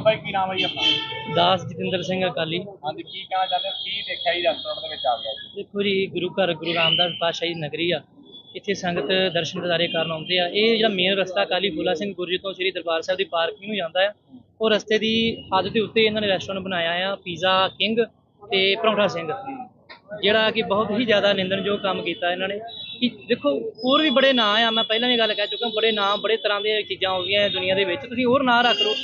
ਬਾਬਾ ਜੀ ਕੀ ਨਾਮ ਹੈ ਜੀ ਆਪਣਾ? ਦਾਸ ਜਤਿੰਦਰ ਸਿੰਘ ਅਕਾਲੀ। ਹਾਂਜੀ ਕੀ ਕਹਿਣਾ ਚਾਹੁੰਦੇ ਹੋ? ਕੀ ਦੇਖਿਆ ਜੀ ਰੈਸਟੋਰੈਂਟ ਦੇ ਵਿੱਚ ਆ ਗਿਆ ਜੀ? ਦੇਖੋ ਜੀ ਗੁਰੂ ਘਰ ਗੁਰੂ ਰਾਮਦਾਸ ਪਾਤਸ਼ਾਹੀ ਨਗਰੀ ਆ। ਇੱਥੇ ਸੰਗਤ ਦਰਸ਼ਨ ਦਿਦਾਰੇ ਕਰਨ ਆਉਂਦੇ ਆ। ਇਹ ਜਿਹੜਾ ਮੇਨ ਰਸਤਾ ਅਕਾਲੀ ਫੂਲਾ ਸਿੰਘ ਗੁਰੂ ਜੀ ਤੋਂ ਸ੍ਰੀ ਦਰਬਾਰ ਸਾਹਿਬ ਦੀ ਪਾਰਕਿੰਗ ਨੂੰ ਜਾਂਦਾ ਆ। ਉਹ ਰਸਤੇ ਦੀ ਹੱਦ ਦੇ ਉੱਤੇ ਇਹਨਾਂ ਨੇ ਰੈਸਟੋਰੈਂਟ ਬਣਾਇਆ ਆ ਪੀਜ਼ਾ ਕਿੰਗ ਤੇ ਪਰੌਂਠਾ ਸਿੰਘ। ਜਿਹੜਾ ਕਿ ਬਹੁਤ ਹੀ ਜ਼ਿਆਦਾ ਨਿੰਦਣਯੋਗ ਕੰਮ ਕੀਤਾ ਇਹਨਾਂ ਨੇ। ਕਿ ਦੇਖੋ ਹੋਰ ਵੀ ਬੜੇ ਨਾਂ ਆ ਮੈਂ ਪਹਿਲਾਂ ਵੀ ਗੱਲ ਕਹਿ ਚੁੱਕਾ ਬੜੇ ਨਾਂ ਬੜੇ ਤਰ੍ਹਾਂ ਦੀਆਂ ਚੀਜ਼ਾਂ ਹੋ ਗਈਆਂ ਦੁਨੀਆ ਦੇ ਵਿੱਚ। ਤੁਸੀਂ ਹੋਰ ਨਾਂ ਰੱਖ ਲਓ।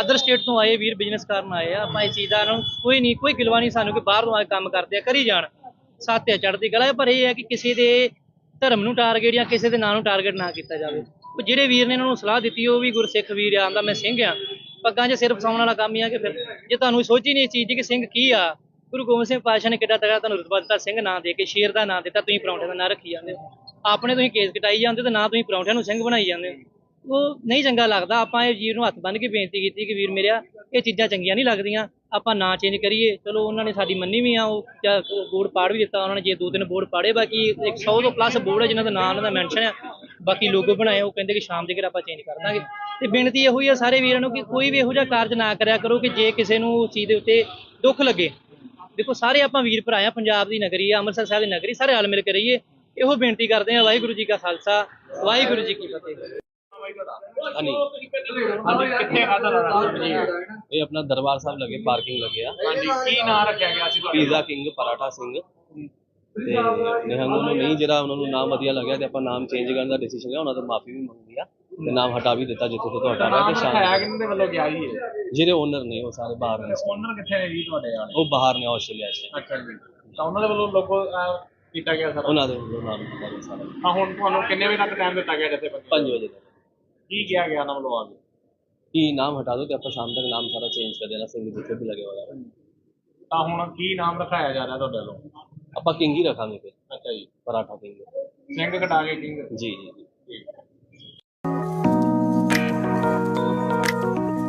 ਅਦਰ ਸਟੇਟ ਤੋਂ ਆਏ ਵੀਰ ਬਿਜ਼ਨਸ ਕਰਨ ਆਏ ਆ ਆਪਾਂ ਇਸ ਚੀਜ਼ ਦਾ ਇਹਨਾਂ ਨੂੰ ਕੋਈ ਨਹੀਂ ਕੋਈ ਗਿਲਵਾ ਨਹੀਂ ਸਾਨੂੰ ਕਿ ਬਾਹਰੋਂ ਆ ਕੇ ਕੰਮ ਕਰਦੇ ਆ ਕਰੀ ਜਾਣ। ਸਾਥਿਆ ਚੜ੍ਹਦੀ ਕਲਾ ਹੈ, ਪਰ ਇਹ ਹੈ ਕਿ ਕਿਸੇ ਦੇ ਧਰਮ ਨੂੰ ਟਾਰਗੇਟ ਜਾਂ ਕਿਸੇ ਦੇ ਨਾਂ ਨੂੰ ਟਾਰਗੇਟ ਨਾ ਕੀਤਾ ਜਾਵੇ। ਜਿਹੜੇ ਵੀਰ ਨੇ ਇਹਨਾਂ ਨੂੰ ਸਲਾਹ ਦਿੱਤੀ ਉਹ ਵੀ ਗੁਰਸਿੱਖ ਵੀਰ ਆ ਆਂਦਾ ਮੈਂ ਸਿੰਘ ਆ। ਪੱਗਾਂ 'ਚ ਸਿਰ ਫਸਾਉਣ ਵਾਲਾ ਕੰਮ ਹੀ ਆ ਕਿ ਫਿਰ ਜੇ ਤੁਹਾਨੂੰ ਸੋਚ ਹੀ ਨਹੀਂ ਇਸ ਚੀਜ਼ ਦੀ ਕਿ ਸਿੰਘ ਕੀ ਆ? ਗੁਰੂ ਗੋਬਿੰਦ ਸਿੰਘ ਪਾਤਸ਼ਾਹ ਨੇ ਕਿੱਡਾ ਤਗੜਾ ਤੁਹਾਨੂੰ ਰਤਬਾ ਦਿੱਤਾ ਸਿੰਘ ਨਾਂ ਦੇ ਕੇ ਸ਼ੇਰ ਦਾ ਨਾਂ ਦਿੱਤਾ ਤੁਸੀਂ ਪਰੌਂਠੇ ਦਾ ਨਾਂ ਰੱਖੀ ਜਾਂਦੇ ਹੋ। ਆਪਣੇ ਤੁਸੀਂ ਕੇਸ ਕਟਾਈ ਜਾਂਦੇ ਤੇ ਨਾ ਤੁਸੀਂ ਪਰੌਂਠਿਆਂ ਨੂੰ ਸਿੰਘ ਬਣਾਈ ਜਾਂਦੇ ਹੋ। ਉਹ ਨਹੀਂ ਚੰਗਾ ਲੱਗਦਾ। ਆਪਾਂ ਇਹ ਵੀਰ ਨੂੰ ਹੱਥ ਬੰਨ੍ਹ ਕੇ ਬੇਨਤੀ ਕੀਤੀ ਕਿ ਵੀਰ ਮੇਰਿਆ, ਇਹ ਚੀਜ਼ਾਂ ਚੰਗੀਆਂ ਨਹੀਂ ਲੱਗਦੀਆਂ। ਆਪਾਂ ਨਾਂ ਚੇਂਜ ਕਰੀਏ। ਚਲੋ, ਉਹਨਾਂ ਨੇ ਸਾਡੀ ਮੰਨੀ ਵੀ ਆ, ਉਹ ਜਾਂ ਬੋਰਡ ਪਾੜ ਵੀ ਦਿੱਤਾ, ਉਹਨਾਂ ਨੇ ਜੇ ਦੋ ਤਿੰਨ ਬੋਰਡ ਪਾੜੇ, ਬਾਕੀ 100 ਤੋਂ ਪਲੱਸ ਬੋਰਡ ਹੈ ਜਿਨ੍ਹਾਂ ਦਾ ਨਾਮ ਉਹਨਾਂ ਦਾ ਮੈਂਸ਼ਨ ਆ। ਬਾਕੀ ਲੋਗੋ ਬਣਾਏ, ਉਹ ਕਹਿੰਦੇ ਕਿ ਸ਼ਾਮ ਦੇ ਘਰ ਆਪਾਂ ਚੇਂਜ ਕਰ ਦਾਂਗੇ। ਤੇ ਬੇਨਤੀ ਇਹੋ ਹੀ ਆ ਸਾਰੇ ਵੀਰਾਂ ਨੂੰ ਕਿ ਕੋਈ ਵੀ ਇਹੋ ਜਿਹਾ ਕਾਰਜ ਨਾ ਕਰਿਆ ਕਰੋ ਕਿ ਜੇ ਕਿਸੇ ਨੂੰ ਉਸ ਚੀਜ਼ ਦੇ ਉੱਤੇ ਦੁੱਖ ਲੱਗੇ। ਦੇਖੋ, ਸਾਰੇ ਆਪਾਂ ਵੀਰ ਭਰਾ ਆ, ਪੰਜਾਬ ਦੀ ਨਗਰੀ ਆ, ਅੰਮ੍ਰਿਤਸਰ ਸਾਹਿਬ ਦੀ ਨਗਰੀ, ਸਾਰੇ ਰਲ ਮਿਲ ਕੇ ਰਹੀਏ। ਇਹੋ ਬੇਨਤੀ ਕਰਦੇ ਆ, ਵਾਹਿਗੁਰੂ ਜੀ ਕਾ ਖਾਲਸਾ, ਵਾਹਿਗੁਰੂ ਜੀ ਕੀ ਫਤਿਹ। ਹਾਂਜੀ ਕਿੱਥੇ ਖਾਦਾ ਰੈਸਟੋਰੈਂਟ ਜੀ ਇਹ ਆਪਣਾ ਦਰਬਾਰ ਸਾਹਿਬ ਲੱਗੇ ਪਾਰਕਿੰਗ ਲੱਗੇ ਆ। ਹਾਂਜੀ ਕੀ ਨਾਂ ਰੱਖਿਆ ਗਿਆ ਸੀ ਤੁਹਾਡੇ? Pizza king paratha Singh. ਤੇ ਨਿਹੰਗ ਨੂੰ ਨਹੀਂ ਜਿਹੜਾ ਉਹਨਾਂ ਨੂੰ ਨਾਮ ਵਧੀਆ ਲੱਗਿਆ ਤੇ ਆਪਾਂ ਨਾਮ ਚੇਂਜ ਕਰਨ ਦਾ ਡਿਸੀਜਨ ਹੈ ਉਹਨਾਂ ਤੋਂ ਮਾਫੀ ਵੀ ਮੰਗੀ ਆ। ਤੇ ਨਾਮ ਹਟਾ ਵੀ ਦਿੱਤਾ ਜਿੱਥੇ ਤੋਂ ਤੁਹਾਡਾ ਰਿਹਾ ਨਾਮ ਤੇ ਸ਼ਾਮ ਕਿਹਨਾਂ ਦੇ ਵੱਲੋਂ ਗਿਆ ਜੀ ਇਹ? ਜਿਹੜੇ ਓਨਰ ਨੇ ਉਹ ਸਾਰੇ ਬਾਹਰ ਨੇ। ਓਨਰ ਕਿੱਥੇ ਨੇ ਜੀ ਤੁਹਾਡੇ ਵਾਲੇ? ਉਹ ਬਾਹਰ ਨੇ ਆਸਟ੍ਰੇਲੀਆ 'ਚ। ਅੱਛਾ ਜੀ। ਤਾਂ ਉਹਨਾਂ ਦੇ ਵੱਲੋਂ ਲੋਗੋ ਕੀਤਾ ਗਿਆ ਸਰ? ਉਹਨਾਂ ਦੇ ਵੱਲੋਂ ਨਾਮ ਦਿੱਤਾ ਗਿਆ ਸਾਰਾ। ਹਾਂ ਹੁਣ ਤੁਹਾਨੂੰ ਕਿੰਨੇ ਵਜੇ ਤੱਕ ਟਾਈਮ ਦਿੱਤਾ ਗਿਆ ਜੱਥੇ 5 ਵਜੇ ਤੱਕ। ਕੀ ਕਿਹਾ ਗਿਆ ਉਹਨਾਂ ਵੱਲੋਂ ਆ ਕੇ? ਨਾਮ ਹਟਾ ਦੋ ਤੇ ਆਪਾਂ ਸ਼ਾਮ ਤੱਕ ਨਾਮ ਸਾਰਾ ਚੇਂਜ ਕਰ ਦੇਣਾ ਸਿੰਘ ਜਿੱਥੇ ਵੀ ਲੱਗੇ ਹੋਇਆ ਤਾਂ ਹੁਣ ਕੀ ਨਾਮ ਰਖਾਇਆ ਜਾ ਰਿਹਾ ਤੁਹਾਡੇ ਵੱਲੋਂ? ਆਪਾਂ ਕਿੰਗ ਹੀ ਰੱਖਾਂਗੇ ਫਿਰ। ਅੱਛਾ ਜੀ। ਪਰਾਠਾ ਕਿੰਗ ਸਿੰਘ ਕਟਾ ਕੇ ਕਿੰਗ ਜੀ ਜੀ।